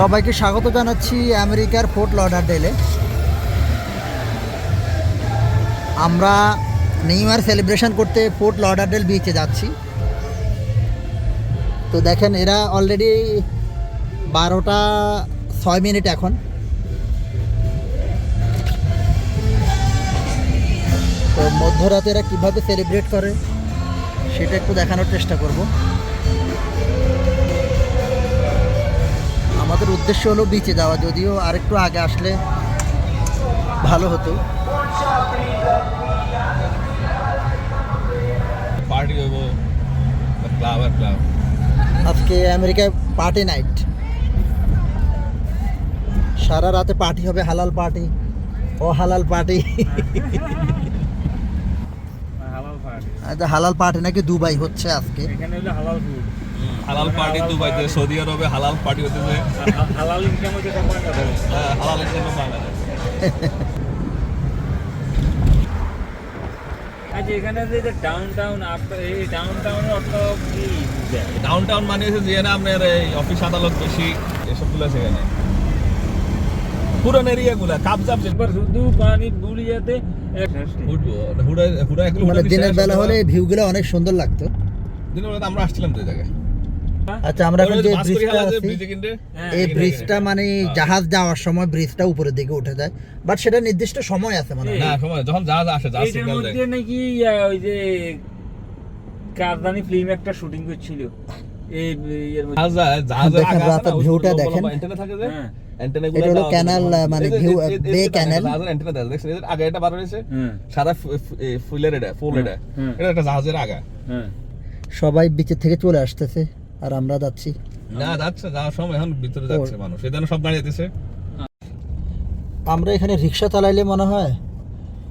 সবাইকে স্বাগত জানাচ্ছি আমেরিকার ফোর্ট লডারডেলে আমরা নিউ সেলিব্রেশন করতে ফোর্ট লডারডেল বিচে যাচ্ছি। তো দেখেন, এরা অলরেডি বারোটা ছয় মিনিট এখন। তো মধ্যরাতে এরা কীভাবে সেলিব্রেট করে, সেটা একটু দেখানোর চেষ্টা করব। আমাদের উদ্দেশ্য হলো বিচে যাওয়া যদিও আরেকটু আগে আসলে ভালো হতো। পার্টি হইব ক্লাব আর ক্লাব আজকে আমেরিকায় পার্টি নাইট সারা রাতে পার্টি হবে হালাল পার্টি ও হালাল পার্টি হালাল পার্টি হালাল পার্টি নাকি দুবাই হচ্ছে আজকে? এখানে হলো হালাল ফুড হালাল পার্টি দুবাইতে সৌদি আরবে হালাল পার্টি হতেছে হালাল ইনকাম হচ্ছে হ্যাঁ, হালাল জন্য বাংলাদেশ আচ্ছা এখানে যে ডাউন টাউন এই ডাউন টাউনের অর্থ কি? বুঝায়? ডাউন টাউন মানে হচ্ছে যে না আপনার এই অফিস আদালত বেশি এসবগুলো আছে এখানে পুরান এরিয়াগুলো কাপজাপ একবার শুধু পানি হুড়া এগুলো মানে দিনের বেলা হলে ভিউগুলো অনেক সুন্দর লাগতো। দিনের বেলা তো আমরা আসছিলাম তো এই জায়গায়। আচ্ছা আমরা এখন যে ব্রিজটা হালাতে আছি হ্যাঁ, এই ব্রিজটা মানে জাহাজ যাওয়ার সময় ব্রিজটা উপরের দিকে উঠে যায় বাট সেটা নির্দিষ্ট সময় আছে মানে না সময় যখন জাহাজ আসে জাহাজ এইটার সিগন্যাল দেয়। মধ্যে নাকি ওই যে কাজদানি ফিল্ম একটা শুটিং করছিল। এই ভিউটা দেখেন। হ্যাঁ। এটা হলো মানে আগে এটা বার হয়েছে, হ্যাঁ। ফুলের এটা, ফুল এটা। এটা একটা জাহাজের আগা। হ্যাঁ। সবাই বিচের থেকে চলে আসতেছে। আর আমরা যাচ্ছি না, যাচ্ছে, যাওয়ার সময় এখন ভিতরে যাচ্ছে মানুষ। জন্য সব দাঁড়িয়ে। আমরা এখানে রিক্সা চালাইলে মনে হয়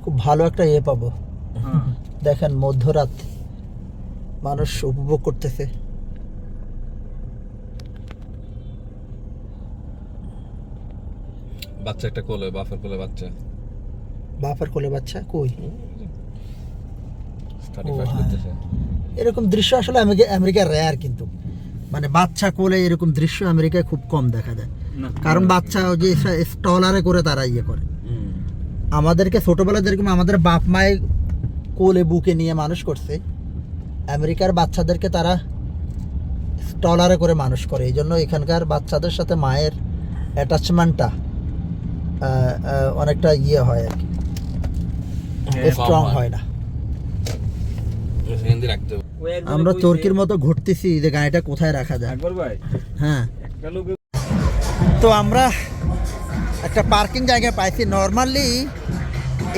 খুব ভালো একটা ইয়ে পাবো হ্যাঁ দেখেন মধ্যরাত মানুষ উপভোগ করতেছে বাচ্চা একটা কোলে, বাপের কোলে বাচ্চা। বাপার কোলে বাচ্চা কই হ্যাঁ। এরকম দৃশ্য আসলে আমেরিকা আমেরিকার রেয়ার কিন্তু মানে বাচ্চা কোলে এরকম দৃশ্য আমেরিকায় খুব কম দেখা যায়। কারণ বাচ্চা ওই যে স্টলারে করে তারা ইয়ে করে। আমাদেরকে ছোটবেলা যেরকম আমাদের বাপ মায়ের কোলে বুকে নিয়ে মানুষ করছে আমেরিকার বাচ্চাদেরকে তারা স্টলারে করে মানুষ করে। এই জন্য এখানকার বাচ্চাদের সাথে মায়ের অ্যাটাচমেন্টটা অনেকটা ইয়ে হয় আর কি। স্ট্রং হয়। হয় না হিন্দি রাখতে হবে। ওই একজনে আমরা চরকির মতো ঘুরতেছি যে গাড়িটা কোথায় রাখা যায়? হ্যাঁ। তো আমরা একটা পার্কিং জায়গা পাইছি। নর্মালি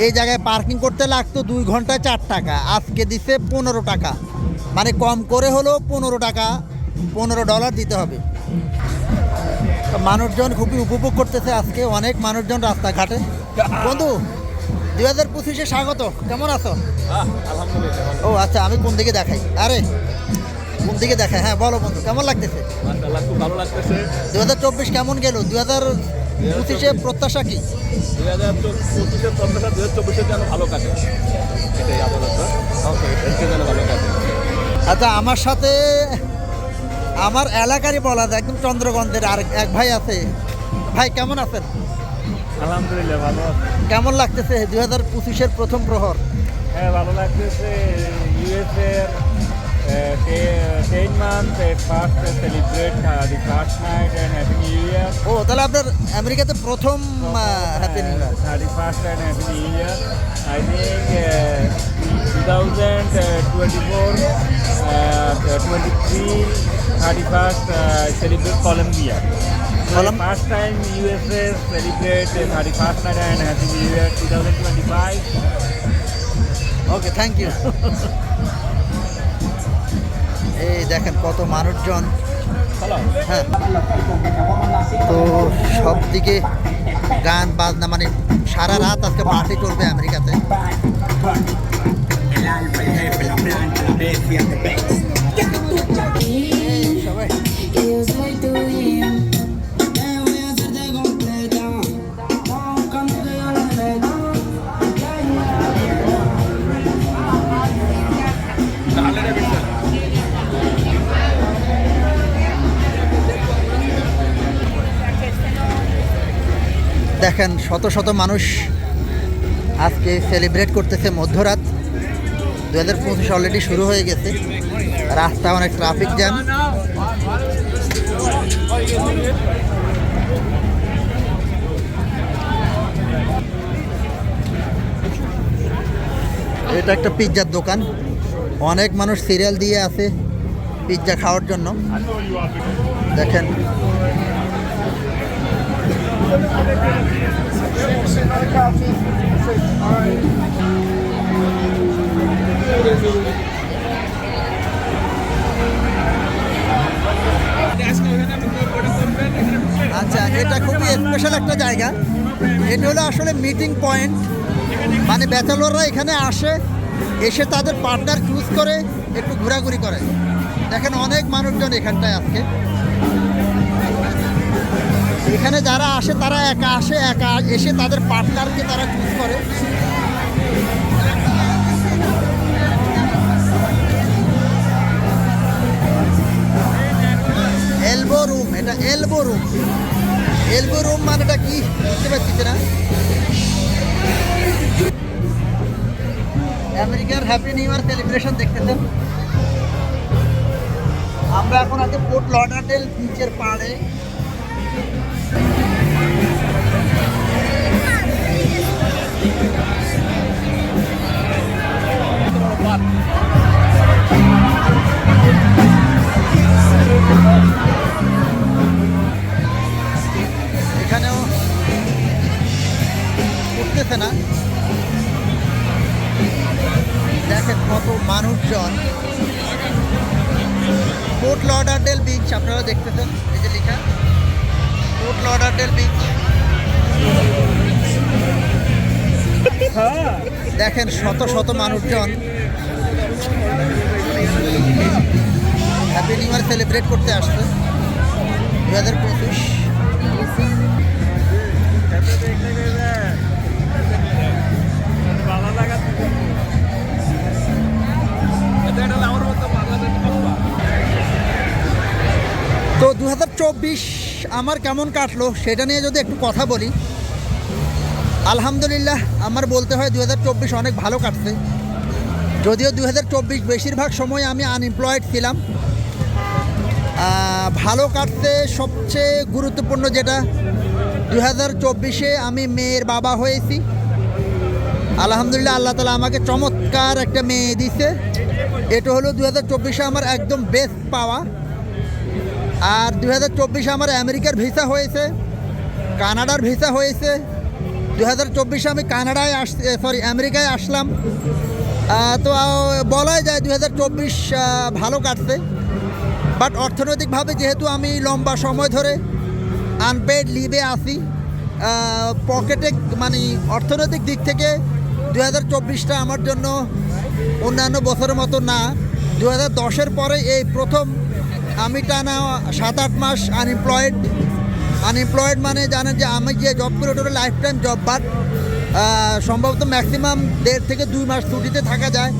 এই জায়গায় পার্কিং করতে লাগতো দুই ঘন্টায় চার টাকা আজকে দিছে পনেরো টাকা। মানে কম করে হলেও পনেরো টাকা পনেরো ডলার দিতে হবে। তো মানুষজন খুবই উপভোগ করতেছে আজকে অনেক মানুষজন রাস্তাঘাটে। বন্ধু দুই হাজার পঁচিশে স্বাগত কেমন আছো। ও আচ্ছা আমি কোন দিকে দেখাই আরে কোন দিকে দেখাই হ্যাঁ বলো বন্ধু কেমন লাগতেছে। দু হাজার চব্বিশ কেমন গেল দু হাজার পঁচিশে প্রত্যাশা কি 2025 এর প্রত্যাশা 2024 এর যেন ভালো কাটে। এটাই আপাতত। যেন ভালো কাটে। আচ্ছা আমার সাথে আমার এলাকারই বলা যায় একদম চন্দ্রগঞ্জের আর এক ভাই আছে ভাই কেমন আছেন আলহামদুলিল্লাহ ভালো কেমন লাগতেছে দুই হাজার পঁচিশের প্রথম প্রহর? হ্যাঁ ভালো লাগতেছে। ইউএসএর ten month first celebrate the first night and happy new year ও তাহলে আপনার আমেরিকাতে প্রথম happy new year thirty first and happy new year I think two thousand twenty four twenty three thirty first celebrate Colombia Colum- First time USA celebrate the 31st night and Happy New Year 2025. Okay thank you এই দেখেন কত মানুষজন হ্যাঁ তো সব দিকে গান বাজনা মানে সারা রাত আজকে পার্টি চলবে আমেরিকাতে El দেখেন, শত শত মানুষ আজকে সেলিব্রেট করতেছে মধ্যরাত। দু হাজার পঁচিশ অলরেডি শুরু হয়ে গেছে। রাস্তা অনেক ট্রাফিক জ্যাম এটা একটা পিৎজার দোকান। অনেক মানুষ সিরিয়াল দিয়ে আছে পিৎজা খাওয়ার জন্য। দেখেন আচ্ছা এটা খুবই স্পেশাল একটা জায়গা। এটা হলো আসলে মিটিং পয়েন্ট মানে ব্যাচেলররা এখানে আসে, এসে তাদের পার্টনার চুজ করে, একটু ঘোরাঘুরি করে। দেখেন অনেক মানুষজন এখানটায় আজকে। এখানে যারা আসে, তারা একা আসে, একা এসে তাদের পার্টনারকে তারা চুজ করে। এলবো রুম এটা এলবো রুম এলবো রুম মানেটা কি? বুঝতে পারছিস না আমেরিকার হ্যাপি নিউ ইয়ার সেলিব্রেশন দেখতেছেন। আমরা এখন আছি পোর্ট লডারডেল বিচের পাড়ে। পোর্ট লডারডেল বিচ আপনারা দেখতেছেন, এই যে লেখা। ফোর্ট লডারডেল বিচ দেখেন শত শত মানুষজন। হ্যাপি নিউ ইয়ার সেলিব্রেট করতে আসছে। দু হাজার পঁচিশ। দু আমার কেমন কাটলো সেটা নিয়ে যদি একটু কথা বলি, আলহামদুলিল্লাহ আমার বলতে হয় দুই হাজার চব্বিশ অনেক ভালো কাটছে। যদিও দুই হাজার চব্বিশ বেশিরভাগ সময় আমি আনএমপ্লয়েড ছিলাম। ভালো কাটতে সবচেয়ে গুরুত্বপূর্ণ যেটা দু হাজার চব্বিশে আমি মেয়ের বাবা হয়েছি। আলহামদুলিল্লাহ আল্লাহ তালা আমাকে চমৎকার একটা মেয়ে দিছে এটা হলো দু হাজার চব্বিশে আমার একদম বেস্ট পাওয়া। আর দু হাজার চব্বিশে আমার আমেরিকার ভিসা হয়েছে, কানাডার ভিসা হয়েছে। দু হাজার চব্বিশে আমি কানাডায় আস সরি আমেরিকায় আসলাম। তো বলাই যায় দু হাজার চব্বিশ ভালো কাটছে। বাট অর্থনৈতিকভাবে যেহেতু আমি লম্বা সময় ধরে আনপেড লিভে আসি পকেটে মানে অর্থনৈতিক দিক থেকে দু হাজার চব্বিশটা আমার জন্য অন্যান্য বছরের মতো না। দু হাজার দশের পরে এই প্রথম আমি টানা সাত আট মাস আনএমপ্লয়েড আনএমপ্লয়েড মানে জানেন যে আমি যে জব করি ওটা লাইফ টাইম জব বাট সম্ভবত ম্যাক্সিমাম দেড় থেকে দুই মাস ছুটিতে থাকা যায়।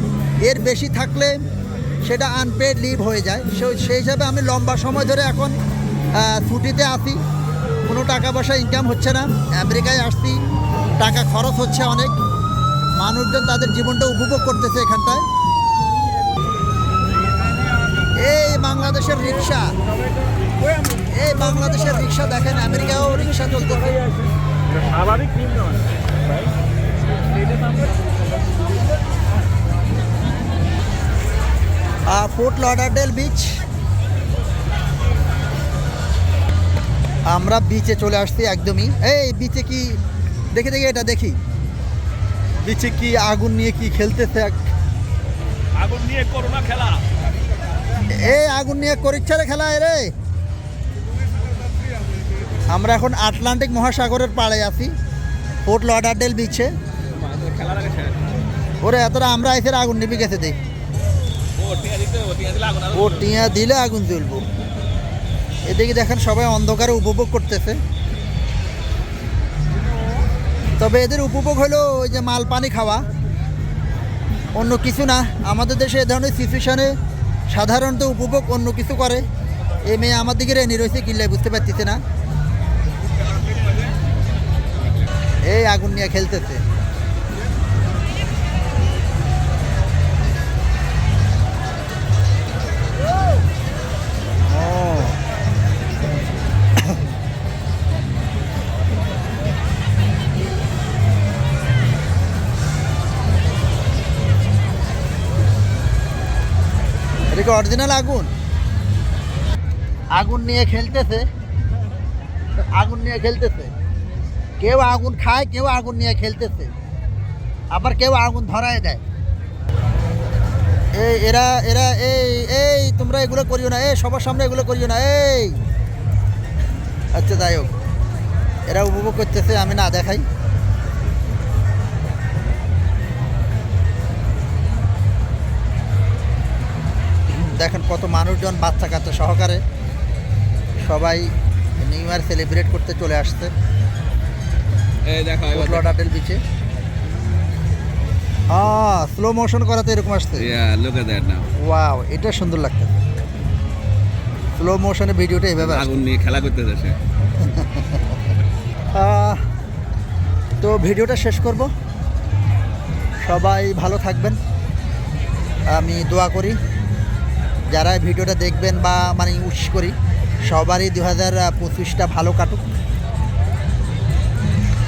এর বেশি থাকলে সেটা আনপেড লিভ হয়ে যায়। সেই হিসাবে আমি লম্বা সময় ধরে এখন ছুটিতে আসি কোনো টাকা পয়সা ইনকাম হচ্ছে না। আমেরিকায় আসছি, টাকা খরচ হচ্ছে অনেক। মানুষজন তাদের জীবনটা উপভোগ করতেছে এখানটায় এই বাংলাদেশের রিক্সা এই বাংলাদেশের রিক্সা দেখেন আমেরিকাও রিক্সা চলতে স্বাভাবিক ফোর্ট লডারডেল বিচ আমরা বিচে চলে আসছি একদমই। এই বিচে কি দেখে দেখে এটা দেখি। বিচে কি আগুন নিয়ে কি খেলতেছে আগুন নিয়ে করোনা খেলা। এই আগুন নিয়ে করিচ্ছারে খেলা রে। আমরা এখন আটলান্টিক মহাসাগরের পাড়ে আছি। ফোর্ট লডারডেল বিচে ওরে, এতটা আমরা এসে আগুন নিবি গেছে দেখ। ও টিয়া দিলে আগুন জ্বলবো। এদিকে দেখেন সবাই অন্ধকারে উপভোগ করতেছে। তবে এদের উপভোগ হলো ওই যে মাল পানি খাওয়া। অন্য কিছু না। আমাদের দেশে এ ধরনের সিচুয়েশনে সাধারণত উপভোগ অন্য কিছু করে। এ মেয়ে আমার দিকে রেনি রয়েছে কিল্লাই বুঝতে পারতেছে না। এই আগুন নিয়ে খেলতেছে। এটা অরিজিনাল আগুন। আগুন নিয়ে খেলতেছে। আগুন নিয়ে খেলতেছে। কেউ আগুন খায়, কেউ আগুন নিয়ে খেলতেছে। আবার কেউ আগুন ধরায় দেয়। এই, এরা এরা, এই এই, তোমরা এগুলো করিও না। এই, সবার সামনে এগুলো করিও না। এই। আচ্ছা যাই হোক। এরা উপভোগ করতেছে, আমি না দেখাই। দেখেন কত মানুষজন বাচ্চা কাচ্চা সহকারে সবাই নিউ ইয়ার সেলিব্রেট করতে চলে আসছে। ফ্লোরাডাটেল বিচে হ্যাঁ স্লো মোশন করাতে এরকম আসছে. ওয়াও এটা সুন্দর লাগছে। স্লো মোশনে ভিডিওটা এভাবে আগুন নিয়ে খেলা সে। আহ, তো ভিডিওটা শেষ করব। সবাই ভালো থাকবেন। আমি দোয়া করি। যারা ভিডিওটা দেখবেন বা মানে ইউজ করি, সবারই দু হাজার পঁচিশটা ভালো কাটুক।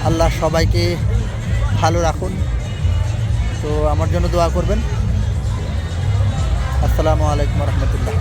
আল্লাহ সবাইকে ভালো রাখুন। তো আমার জন্য দোয়া করবেন। আসসালামু আলাইকুম রহমতুল্লাহ।